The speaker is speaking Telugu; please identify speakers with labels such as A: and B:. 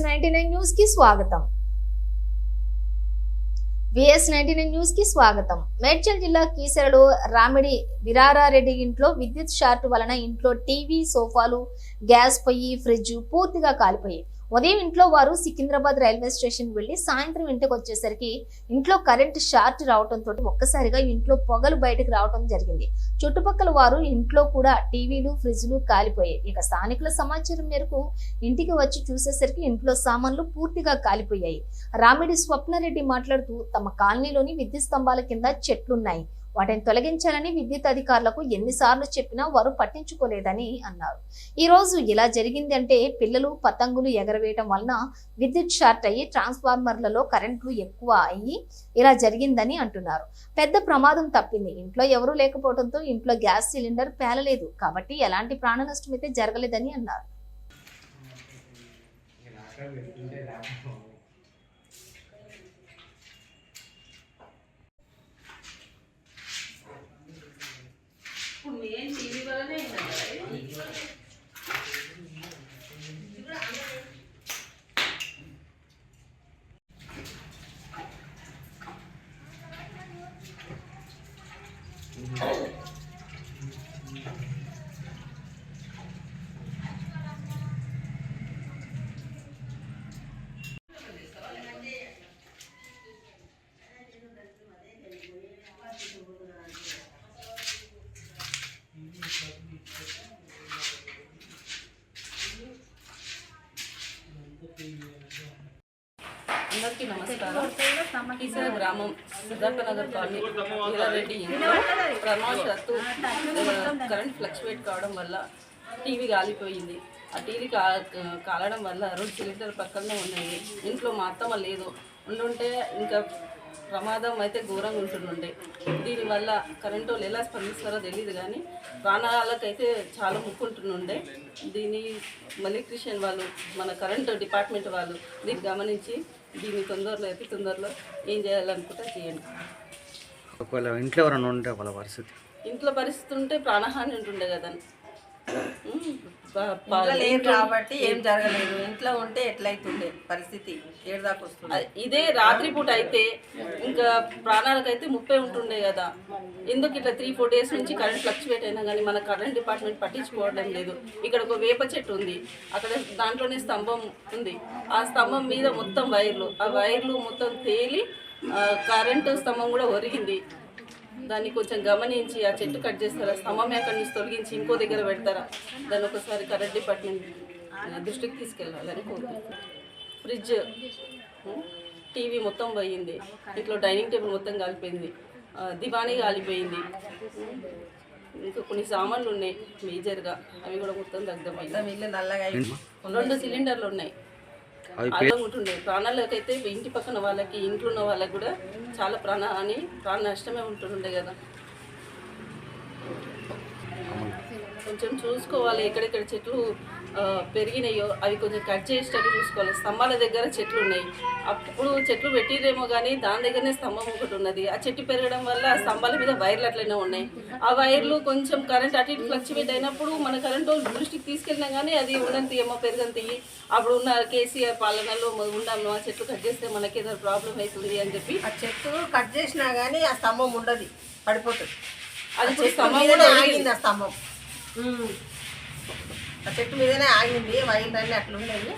A: న్యూస్కి స్వాగతం. విఎస్ నైన్టీ నైన్ న్యూస్కి స్వాగతం. మేడ్చల్ జిల్లా కీసరలో రామిడి విరారారెడ్డి ఇంట్లో విద్యుత్ షార్ట్ వలన ఇంట్లో టీవీ సోఫాలు గ్యాస్ పొయ్యి ఫ్రిడ్జ్ పూర్తిగా కాలిపోయాయి. ఉదయం ఇంట్లో వారు సికింద్రాబాద్ రైల్వే స్టేషన్ వెళ్ళి సాయంత్రం ఇంటికి వచ్చేసరికి ఇంట్లో కరెంట్ షార్ట్ రావడంతో ఒక్కసారిగా ఇంట్లో పొగలు బయటకు రావడం జరిగింది. చుట్టుపక్కల వారు ఇంట్లో కూడా టీవీలు ఫ్రిడ్జ్లు కాలిపోయాయి. ఇక స్థానికుల సమాచారం మేరకు ఇంటికి వచ్చి చూసేసరికి ఇంట్లో సామాన్లు పూర్తిగా కాలిపోయాయి. రామిడి స్వప్నారెడ్డి మాట్లాడుతూ తమ కాలనీలోని విద్యుత్ స్తంభాల కింద చెట్లున్నాయి. వాటిని తొలగించాలని విద్యుత్ అధికారులకు ఎన్నిసార్లు చెప్పినా వారు పట్టించుకోలేదని అన్నారు. ఈ రోజు ఇలా జరిగింది అంటే పిల్లలు పతంగులు ఎగరవేయటం వలన విద్యుత్ షార్ట్ అయ్యి ట్రాన్స్ఫార్మర్లలో కరెంట్లు ఎక్కువ అయ్యి ఇలా జరిగిందని అంటున్నారు. పెద్ద ప్రమాదం తప్పింది. ఇంట్లో ఎవరూ లేకపోవడంతో ఇంట్లో గ్యాస్ సిలిండర్ పేలలేదు. కాబట్టి ఎలాంటి ప్రాణ నష్టం అయితే జరగలేదని అన్నారు.
B: మెయిన్ టీవీ వల్లనే అయిందంట కదా ఇది? అందరికీ నమస్కారం. ఈసారి గ్రామం సిద్ధార్థ నగర్ కాలనీ వీరారెడ్డి ఆ, కరెంట్ ఫ్లక్చువేట్ కావడం వల్ల టీవీ కాలిపోయింది. ఆ టీవీ కా కాలడం వల్ల రెండు సిలిండర్ పక్కనే ఉన్నాయి. ఇంట్లో మా అత్తమ్మ లేదు. ఉండుంటే ఇంకా ప్రమాదం అయితే ఘోరంగా ఉంటుండే దీనివల్ల కరెంటు వాళ్ళు ఎలా స్పందిస్తారో తెలియదు కానీ ప్రాణాలకైతే చాలా ముక్కుంటుండే దీన్ని మల్లిక్రిషన్ వాళ్ళు మన కరెంటు డిపార్ట్మెంట్ వాళ్ళు దీన్ని గమనించి దీన్ని తొందరలో అతి తొందరలో ఏం చేయాలనుకుంటే చేయండి.
C: ఒకవేళ ఇంట్లో ఎవరైనా ఉంటే వాళ్ళ పరిస్థితి.
B: ఇంట్లో పరిస్థితి ఉంటే ప్రాణహాని ఉంటుండే కదా
D: లేరు కాబట్టి ఏం జరగలేదు. ఇంట్లో ఉంటే ఎట్లయితుండే పరిస్థితి? ఏడు దాకా వస్తుంది
B: ఇదే రాత్రిపూట అయితే ఇంకా ప్రాణాలకైతే ముప్పై ఉంటుండే కదా. ఎందుకు ఇట్లా త్రీ ఫోర్ డేస్ నుంచి కరెంట్ ఫ్లక్చువేట్ అయినా కానీ మన కరెంట్ డిపార్ట్మెంట్ పట్టించుకోవడం లేదు. ఇక్కడ ఒక వేప చెట్టు ఉంది. అక్కడ దాంట్లోనే స్తంభం ఉంది. ఆ స్తంభం మీద మొత్తం వైర్లు. ఆ వైర్లు మొత్తం తేలి కరెంటు స్తంభం కూడా ఒరిగింది. దాన్ని కొంచెం గమనించి ఆ చెట్టు కట్ చేస్తారా? స్తంభం అక్కడి నుంచి తొలగించి ఇంకో దగ్గర పెడతారా? దాన్ని ఒకసారి కరెంట్ డిపార్ట్మెంట్ దృష్టికి తీసుకెళ్ళాలని కోరుకుంటున్నాను ఫ్రిడ్జ్ టీవీ మొత్తం పోయింది. ఇంట్లో డైనింగ్ టేబుల్ మొత్తం కాలిపోయింది. దివాణీ కాలిపోయింది. ఇంకా కొన్ని సామాన్లు ఉన్నాయి మేజర్గా. అవి కూడా మొత్తం
D: అయింది.
B: రెండు సిలిండర్లు ఉన్నాయి. ఉంటుండే. ప్రాణాలకైతే ఇంటి పక్కన వాళ్ళకి ఇంట్లో ఉన్న వాళ్ళకి కూడా చాలా ప్రాణ అని ప్రాణ నష్టమే ఉంటుండే కదా. కొంచెం చూసుకోవాలి. ఎక్కడెక్కడ చెట్లు పెరిగినాయో అవి కొంచెం కట్ చేసేటట్టు చూసుకోవాలి. స్తంభాల దగ్గర చెట్లు ఉన్నాయి. అప్పుడు చెట్లు పెట్టిరేమో కానీ దాని దగ్గరనే స్తంభం ఒకటి ఉన్నది. ఆ చెట్టు పెరగడం వల్ల ఆ స్తంభాల మీద వైర్లు అట్లనే ఉన్నాయి. ఆ వైర్లు కొంచెం కరెంట్ అటు ఇటు ఫ్లక్చువేట్ అయినప్పుడు మన కరెంట్ దృష్టికి తీసుకెళ్ళినా కానీ అది ఉండంతి ఏమో పెరగంతి అప్పుడు ఉన్న కేసీఆర్ పాలనలో మ- ఉండాము ఆ చెట్లు కట్ చేస్తే మనకి ఏదో ప్రాబ్లం అవుతుంది అని చెప్పి.
D: ఆ చెట్టు కట్ చేసినా గానీ ఆ స్తంభం ఉండదు. పడిపోతుంది.
B: అది స్తంభం కూడా
D: ఆగింది ఆ స్తంభం. చెట్టు మీదనే ఆగింది వైర్లన్నీ అట్లున్నాయి